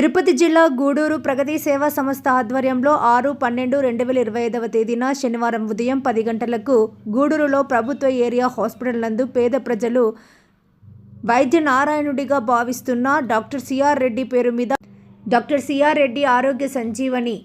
తిరుపతి జిల్లా గూడూరు ప్రగతి సేవా సంస్థ ఆధ్వర్యంలో ఆరు పన్నెండు రెండు వేల ఇరవై ఐదవ తేదీన శనివారం ఉదయం పది గంటలకు గూడూరులో ప్రభుత్వ ఏరియా హాస్పిటల్ నందు పేద ప్రజలు వైద్య నారాయణుడిగా భావిస్తున్న డాక్టర్ సిఆర్ రెడ్డి పేరు మీద డాక్టర్ సిఆర్ రెడ్డి ఆరోగ్య సంజీవని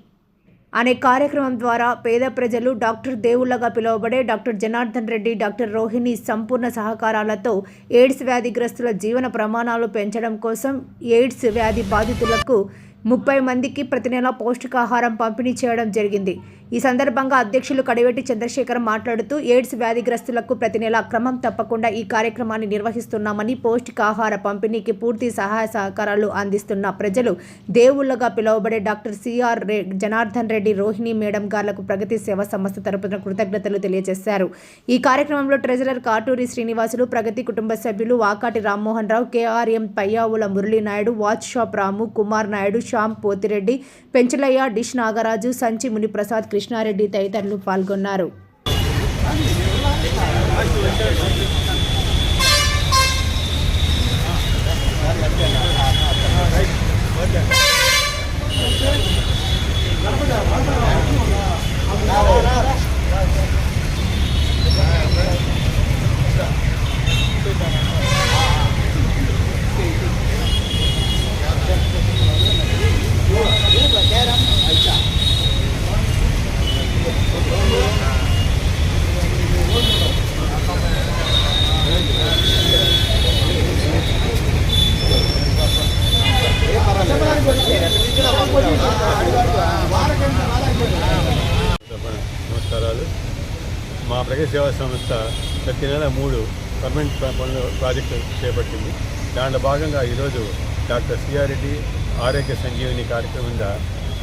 అనే కార్యక్రమం ద్వారా పేద ప్రజలు డాక్టర్ దేవుళ్ళగా పిలువబడే డాక్టర్ జనార్దన్ రెడ్డి డాక్టర్ రోహిణి సంపూర్ణ సహకారాలతో ఎయిడ్స్ వ్యాధిగ్రస్తుల జీవన ప్రమాణాలు పెంచడం కోసం ఎయిడ్స్ వ్యాధి బాధితులకు ముప్పై మందికి ప్రతి నెల పౌష్టికాహారం పంపిణీ చేయడం జరిగింది. ఈ సందర్భంగా అధ్యక్షులు కడివెట్టి చంద్రశేఖర్ మాట్లాడుతూ ఎయిడ్స్ వ్యాధిగ్రస్తులకు ప్రతి నెల క్రమం తప్పకుండా ఈ కార్యక్రమాన్ని నిర్వహిస్తున్నామని పౌష్టికాహార పంపిణీకి పూర్తి సహాయ సహకారాలు అందిస్తున్న ప్రజలు దేవుళ్ళగా పిలువబడే doctor CR Janardhan Reddy Rohini madam గార్లకు Pragathi Seva Samstha తరపున కృతజ్ఞతలు తెలియజేశారు. ఈ కార్యక్రమంలో ట్రెజరర్ కాటూరి శ్రీనివాసులు ప్రగతి కుటుంబ సభ్యులు Vakati Rammohan Rao KRM Payyavula Muralinaidu watch shop Ramu Kumar Naidu Shyam Pothireddy Penchalaiah dish Nagaraju Sanchi Muniprasad Krishnareddy తదితరులు పాల్గొన్నారు. నమస్కారాలు మా ప్రగతి సేవా సంస్థ ప్రతి నెల మూడు పర్మనెంట్ పనులు ప్రాజెక్టు చేపట్టింది. దాంట్లో భాగంగా ఈరోజు డాక్టర్ సిఆర్రెడ్డి ఆరోగ్య సంజీవిని కార్యక్రమం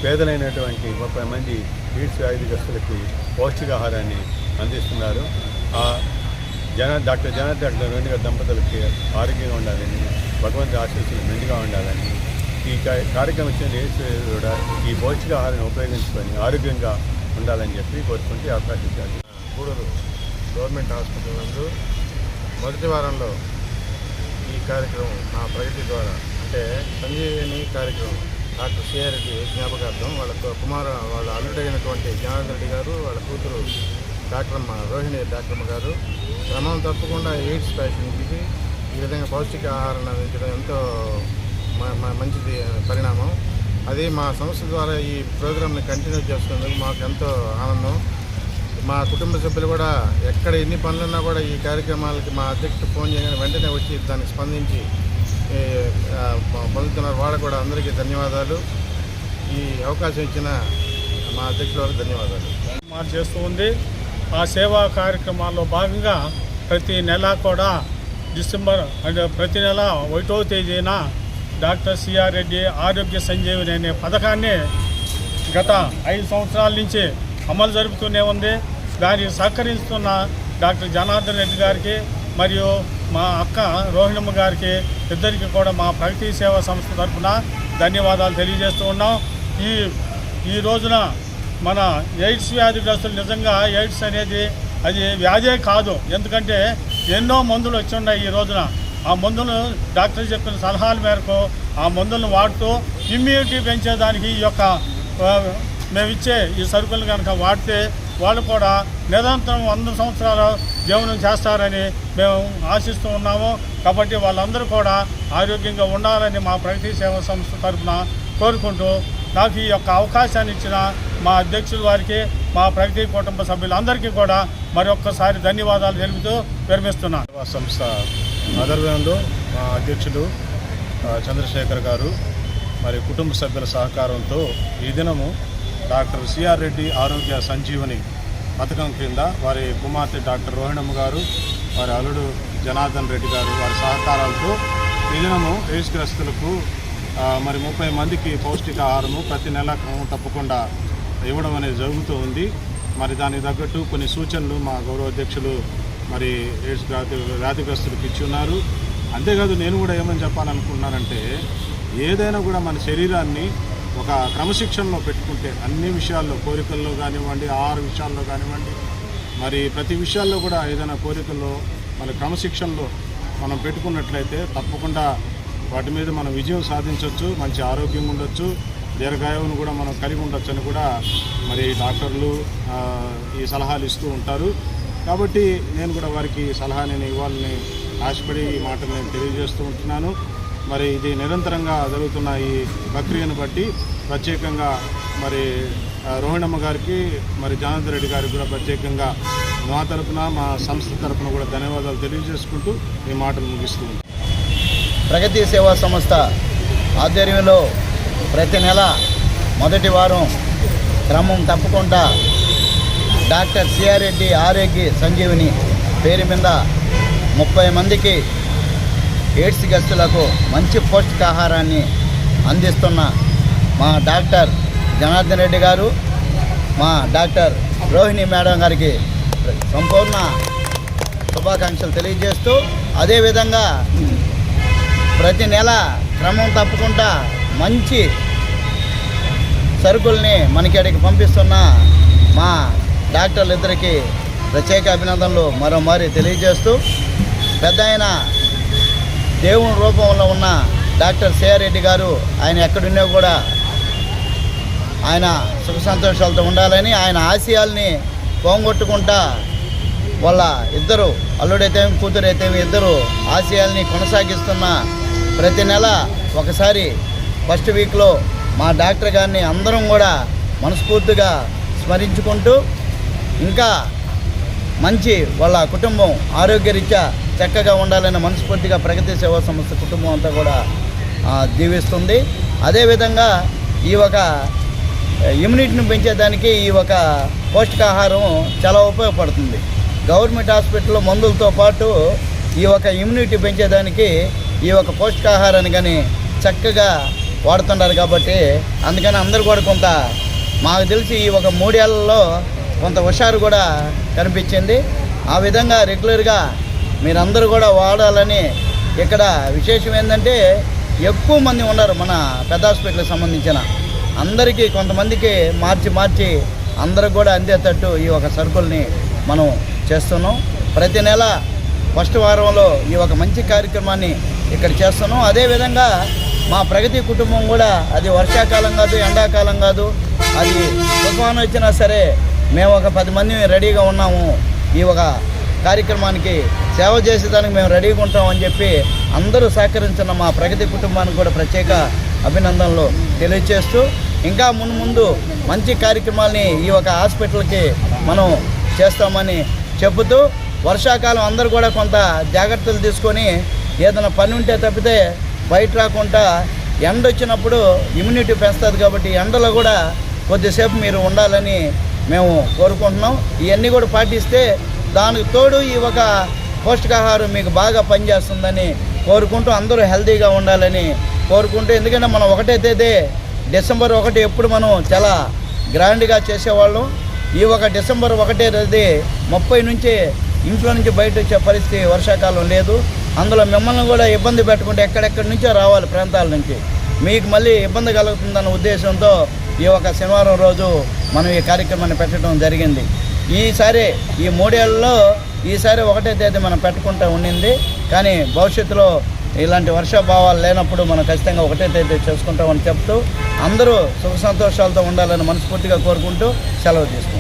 పేదలైనటువంటి ముప్పై మంది ఎయిడ్స్ వ్యాధిగ్రస్తులకి పౌష్టికాహారాన్ని అందిస్తున్నారు. ఆ జన డాక్టర్ జనార్దన్ రెండు దంపతులకి ఆరోగ్యంగా ఉండాలని భగవంతు ఆశీస్సులు మెండుగా ఉండాలని ఈ కార్యక్రమం ఇచ్చిన ఎయిడ్స్ కూడా ఈ పౌష్టికాహారాన్ని ఉపయోగించుకొని ఆరోగ్యంగా ఉండాలని చెప్పి కోరుకుంటే అవకాశం ఇచ్చారు. గూడూరు గవర్నమెంట్ హాస్పిటల్ నందు మొదటి వారంలో ఈ కార్యక్రమం నా ప్రగతి ద్వారా అంటే సంజీవిని కార్యక్రమం డాక్టర్ సిఆర్ రెడ్డి జ్ఞాపకార్థం వాళ్ళ కుమార వాళ్ళ అల్లుడైనటువంటి అయినటువంటి రెడ్డి గారు వాళ్ళ కూతురు డాక్టర్మ్మ రోహిణి డాక్టర్మ్మ గారు క్రమం తప్పకుండా ఎయిడ్స్ పేషెంట్కి ఈ విధంగా పౌష్టిక ఆహారాన్ని అందించడం ఎంతో మంచిది పరిణామం. అది మా సంస్థ ద్వారా ఈ ప్రోగ్రామ్ని కంటిన్యూ చేస్తున్నందుకు మాకు ఎంతో ఆనందం. మా కుటుంబ సభ్యులు కూడా ఎక్కడ ఎన్ని పనులున్నా కూడా ఈ కార్యక్రమాలకి మా అధ్యక్షుడు ఫోన్ చేయగానే వెంటనే వచ్చి దానికి స్పందించి పొందుతున్నారు వాళ్ళకు కూడా అందరికీ ధన్యవాదాలు. ఈ అవకాశం ఇచ్చిన మా అధ్యక్షుల ధన్యవాదాలు. మార్పు చేస్తూ ఉంది. ఆ సేవా కార్యక్రమాల్లో భాగంగా ప్రతి నెల కూడా డిసెంబర్ అంటే ప్రతి నెల ఒకటో తేదీన డాక్టర్ సిఆర్ రెడ్డి ఆరోగ్య సంజీవని అనే పథకాన్ని గత ఐదు సంవత్సరాల నుంచి అమలు జరుపుతూనే ఉంది. దానికి సహకరిస్తున్న డాక్టర్ జనార్దన్ రెడ్డి గారికి మరియు మా అక్క రోహిణమ్మ గారికి ఇద్దరికి కూడా మా ప్రగతి సేవా సంస్థ తరఫున ధన్యవాదాలు తెలియజేస్తూ ఉన్నాం. ఈ ఈ రోజున మన ఎయిడ్స్ వ్యాధిగ్రస్తులు నిజంగా ఎయిడ్స్ అనేది అది వ్యాధే కాదు. ఎందుకంటే ఎన్నో మందులు వచ్చి ఉన్నాయి ఈ రోజున. ఆ మందులు డాక్టర్ చెప్పిన సలహాల మేరకు ఆ మందులను వాడుతూ ఇమ్యూనిటీ పెంచేదానికి ఈ యొక్క మేము ఇచ్చే ఈ సరుకులు కనుక వాడితే వాళ్ళు కూడా నిరంతరం వంద సంవత్సరాలు జీవనం చేస్తారని మేము ఆశిస్తూ ఉన్నాము. కాబట్టి వాళ్ళందరూ కూడా ఆరోగ్యంగా ఉండాలని మా ప్రగతి సేవా సంస్థ తరఫున కోరుకుంటూ నాకు ఈ యొక్క అవకాశాన్ని ఇచ్చిన మా అధ్యక్షుల వారికి మా ప్రగతి కుటుంబ సభ్యులందరికీ కూడా మరొక్కసారి ధన్యవాదాలు తెలుపుతూ విరమిస్తున్నాను. సంస్థ ఆధ్వర్యంలో మా అధ్యక్షులు చంద్రశేఖర్ గారు మరి కుటుంబ సభ్యుల సహకారంతో ఈ దినము డాక్టర్ సిఆర్ రెడ్డి ఆరోగ్య సంజీవని పథకం క్రింద వారి కుమార్తె డాక్టర్ రోహిణమ్మ గారు వారి అల్లుడు జనార్దన్ రెడ్డి గారు వారి సహకారాలతో ఈ ఏజ్గ్రస్తులకు గ్రస్తులకు మరి ముప్పై మందికి పౌష్టికాహారము ప్రతి నెల క్రమం తప్పకుండా ఇవ్వడం అనేది జరుగుతూ ఉంది. మరి దానికి తగ్గట్టు కొన్ని సూచనలు మా గౌరవ అధ్యక్షులు మరి ఎయిడ్స్ వ్యాధి వ్యాధిగ్రస్తులకు ఇచ్చి ఉన్నారు. అంతేకాదు నేను కూడా ఏమని చెప్పాలనుకుంటున్నానంటే ఏదైనా కూడా మన శరీరాన్ని ఒక క్రమశిక్షణలో పెట్టుకుంటే అన్ని విషయాల్లో కోరికల్లో కానివ్వండి ఆహార విషయాల్లో కానివ్వండి మరి ప్రతి విషయాల్లో కూడా ఏదైనా కోరికల్లో మన క్రమశిక్షణలో మనం పెట్టుకున్నట్లయితే తప్పకుండా వాటి మీద మనం విజయం సాధించవచ్చు మంచి ఆరోగ్యం ఉండొచ్చు దీర్ఘాయువును కూడా మనం కలిగి ఉండొచ్చు అని కూడా మరి డాక్టర్లు ఈ సలహాలు ఇస్తూ ఉంటారు. కాబట్టి నేను కూడా వారికి సలహా నేను ఇవ్వాలని ఆశపడి ఈ మాటలు నేను తెలియజేస్తూ ఉంటున్నాను. మరి ఇది నిరంతరంగా జరుగుతున్న ఈ ప్రక్రియను బట్టి ప్రత్యేకంగా మరి రోహిణమ్మ గారికి మరి జనార్దన్ రెడ్డి గారికి కూడా ప్రత్యేకంగా మా తరపున మా సంస్థ తరపున కూడా ధన్యవాదాలు తెలియజేసుకుంటూ ఈ మాటలు ముగిస్తూ ప్రగతి సేవా సంస్థ ఆధ్వర్యంలో ప్రతి నెల మొదటి వారం క్రమం తప్పకుండా డాక్టర్ సిఆర్ రెడ్డి ఆరోగ్య సంజీవిని పేరు మీద ముప్పై మందికి ఎయిడ్స్ గస్తులకు మంచి పౌష్టికాహారాన్ని అందిస్తున్న మా డాక్టర్ జనార్దన్ రెడ్డి గారు మా డాక్టర్ రోహిణి మేడం గారికి సంపూర్ణ శుభాకాంక్షలు తెలియజేస్తూ అదేవిధంగా ప్రతి నెల క్రమం తప్పకుండా మంచి సరుకుల్ని మనకి పంపిస్తున్న మా డాక్టర్లు ఇద్దరికి ప్రత్యేక అభినందనలు మరోమారి తెలియజేస్తూ పెద్ద దేవుని రూపంలో ఉన్న డాక్టర్ సిఆర్ రెడ్డి గారు ఆయన ఎక్కడున్నా కూడా ఆయన సుఖ సంతోషాలతో ఉండాలని ఆయన ఆశయాల్ని పోంగొట్టుకుంటా వాళ్ళ ఇద్దరు అల్లుడైతే కూతురైతే ఇద్దరు ఆశయాల్ని కొనసాగిస్తున్న ప్రతి నెల ఒకసారి ఫస్ట్ వీక్లో మా డాక్టర్ గారిని అందరం కూడా మనస్ఫూర్తిగా స్మరించుకుంటూ ఇంకా మంచి వాళ్ళ కుటుంబం ఆరోగ్యరీత్యా చక్కగా ఉండాలని మనస్ఫూర్తిగా ప్రగతి సేవా సంస్థ కుటుంబం అంతా కూడా దీవిస్తుంది. అదేవిధంగా ఈ ఒక ఇమ్యూనిటీని పెంచేదానికి ఈ ఒక పౌష్టికాహారం చాలా ఉపయోగపడుతుంది. గవర్నమెంట్ హాస్పిటల్లో మందులతో పాటు ఈ ఒక ఇమ్యూనిటీ పెంచేదానికి ఈ ఒక పౌష్టికాహారాన్ని కానీ చక్కగా వాడుతున్నారు కాబట్టి అందుకని అందరూ కూడా కొంత మాకు తెలిసి ఈ ఒక మూడేళ్ళలో కొంత హుషారు కూడా కనిపించింది. ఆ విధంగా రెగ్యులర్గా మీరందరూ కూడా వాడాలని ఇక్కడ విశేషం ఏంటంటే ఎక్కువ మంది ఉన్నారు మన పెద్ద హాస్పిటల్కి సంబంధించిన. అందరికీ కొంతమందికి మార్చి మార్చి అందరికి కూడా అందేటట్టు ఈ ఒక సరుకుల్ని మనం చేస్తున్నాం. ప్రతి నెల ఫస్ట్ వారంలో ఈ ఒక మంచి కార్యక్రమాన్ని ఇక్కడ చేస్తున్నాం. అదేవిధంగా మా ప్రగతి కుటుంబం కూడా అది వర్షాకాలం కాదు ఎండాకాలం కాదు అది తుఫాను వచ్చినా సరే మేము ఒక పది మంది రెడీగా ఉన్నాము ఈ ఒక కార్యక్రమానికి సేవ చేసేదానికి మేము రెడీగా ఉంటామని చెప్పి అందరూ సహకరించిన మా ప్రగతి కుటుంబానికి కూడా ప్రత్యేక అభినందనలు తెలియజేస్తూ ఇంకా ముందు ముందు మంచి కార్యక్రమాల్ని ఈ ఒక హాస్పిటల్కి మనం చేస్తామని చెబుతూ వర్షాకాలం అందరూ కూడా కొంత జాగ్రత్తలు తీసుకొని ఏదైనా పని ఉంటే తప్పితే బయట రాకుండా ఎండ వచ్చినప్పుడు ఇమ్యూనిటీ పెంచుతుంది కాబట్టి ఎండలో కూడా కొద్దిసేపు మీరు ఉండాలని మేము కోరుకుంటున్నాం. ఇవన్నీ కూడా పాటిస్తే దానికి తోడు ఈ ఒక పౌష్టికాహారం మీకు బాగా పనిచేస్తుందని కోరుకుంటూ అందరూ హెల్తీగా ఉండాలని కోరుకుంటూ ఎందుకంటే మనం ఒకటే తేదీ డిసెంబర్ ఒకటి ఎప్పుడు మనం చాలా గ్రాండ్గా చేసేవాళ్ళం. ఈ ఒక డిసెంబర్ ఒకటే తేదీ ముప్పై నుంచి ఇంట్లో నుంచి బయట వచ్చే పరిస్థితి వర్షాకాలం లేదు. అందులో మిమ్మల్ని కూడా ఇబ్బంది పెట్టుకుంటే ఎక్కడెక్కడి నుంచో రావాలి ప్రాంతాల నుంచి. మీకు మళ్ళీ ఇబ్బంది కలుగుతుందన్న ఉద్దేశంతో ఈ ఒక శనివారం రోజు మనం ఈ కార్యక్రమాన్ని పెట్టడం జరిగింది. ఈసారి ఈ మూడేళ్ళలో ఈసారి ఒకటే తేదీ మనం పెట్టుకుంటూ ఉండింది. కానీ భవిష్యత్తులో ఇలాంటి వర్షాభావాలు లేనప్పుడు మనం ఖచ్చితంగా ఒకటే తేదీ చేసుకుంటామని చెప్తూ అందరూ సుఖ సంతోషాలతో ఉండాలని మనస్ఫూర్తిగా కోరుకుంటూ సెలవు తీసుకుంటాం